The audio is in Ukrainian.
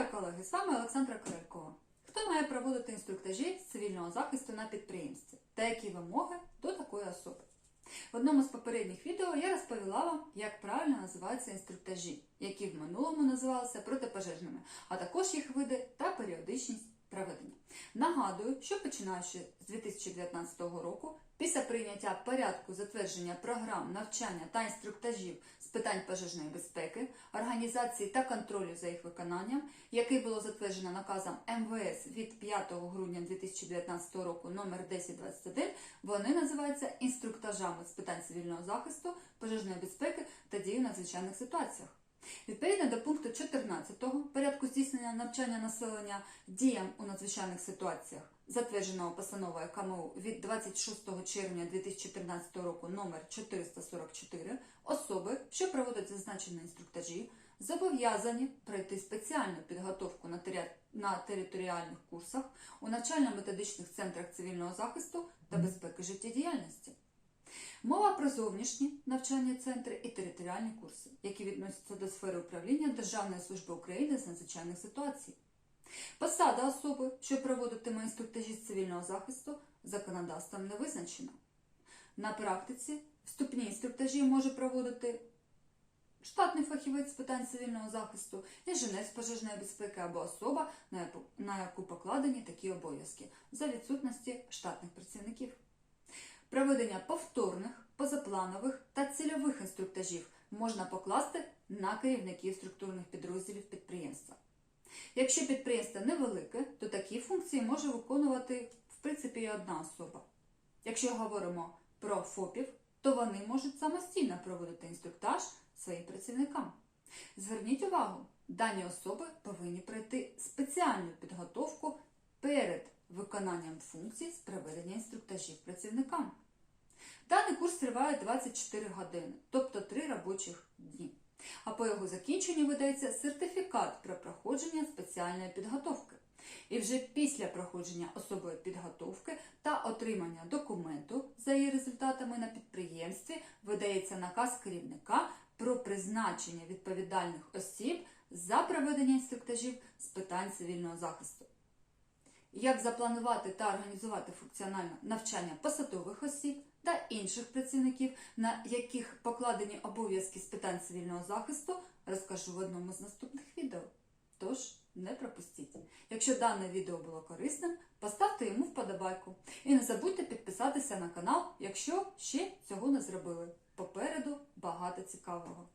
Вітаю колеги! З вами Олександра Королькова. Хто має проводити інструктажі з цивільного захисту на підприємстві та які вимоги до такої особи? В одному з попередніх відео я розповіла вам, як правильно називаються інструктажі, які в минулому називалися протипожежними, а також їх види та періодичність проведення. Нагадую, що починаючи з 2019 року, після прийняття порядку затвердження програм навчання та інструктажів з питань пожежної безпеки, організації та контролю за їх виконанням, який було затверджено наказом МВС від 5 грудня 2019 року номер 1021, вони називаються інструктажами з питань цивільного захисту, пожежної безпеки та дії в надзвичайних ситуаціях. Відповідно до пункту 14 порядку здійснення навчання населення діям у надзвичайних ситуаціях, затвердженого постановою КМУ від 26 червня 2014 року номер 444, особи, що проводять зазначені інструктажі, зобов'язані пройти спеціальну підготовку на на територіальних курсах у навчально-методичних центрах цивільного захисту та безпеки життєдіяльності. Мова про зовнішні навчальні центри і територіальні курси, які відносяться до сфери управління Державної служби України з надзвичайних ситуацій. Посада особи, що проводитиме інструктажі з цивільного захисту, законодавством не визначена. На практиці вступні інструктажі може проводити штатний фахівець з питань цивільного захисту, інженер з пожежної безпеки або особа, на яку- покладені такі обов'язки, за відсутності штатних працівників. Проведення повторних, позапланових та цільових інструктажів можна покласти на керівників структурних підрозділів підприємства. Якщо підприємство невелике, то такі функції може виконувати в принципі і одна особа. Якщо говоримо про ФОПів, то вони можуть самостійно проводити інструктаж своїм працівникам. Зверніть увагу, дані особи повинні пройти спеціальну підготовку перед виконанням функцій з проведення інструктажів працівникам. Даний курс триває 24 години, тобто 3 робочих дні. А по його закінченню видається сертифікат про проходження спеціальної підготовки. І вже після проходження особої підготовки та отримання документу за її результатами на підприємстві видається наказ керівника про призначення відповідальних осіб за проведення інструктажів з питань цивільного захисту. Як запланувати та організувати функціональне навчання посадових осіб та інших працівників, на яких покладені обов'язки з питань цивільного захисту, розкажу в одному з наступних відео. Тож не пропустіть. Якщо дане відео було корисним, поставте йому вподобайку. І не забудьте підписатися на канал, якщо ще цього не зробили. Попереду багато цікавого.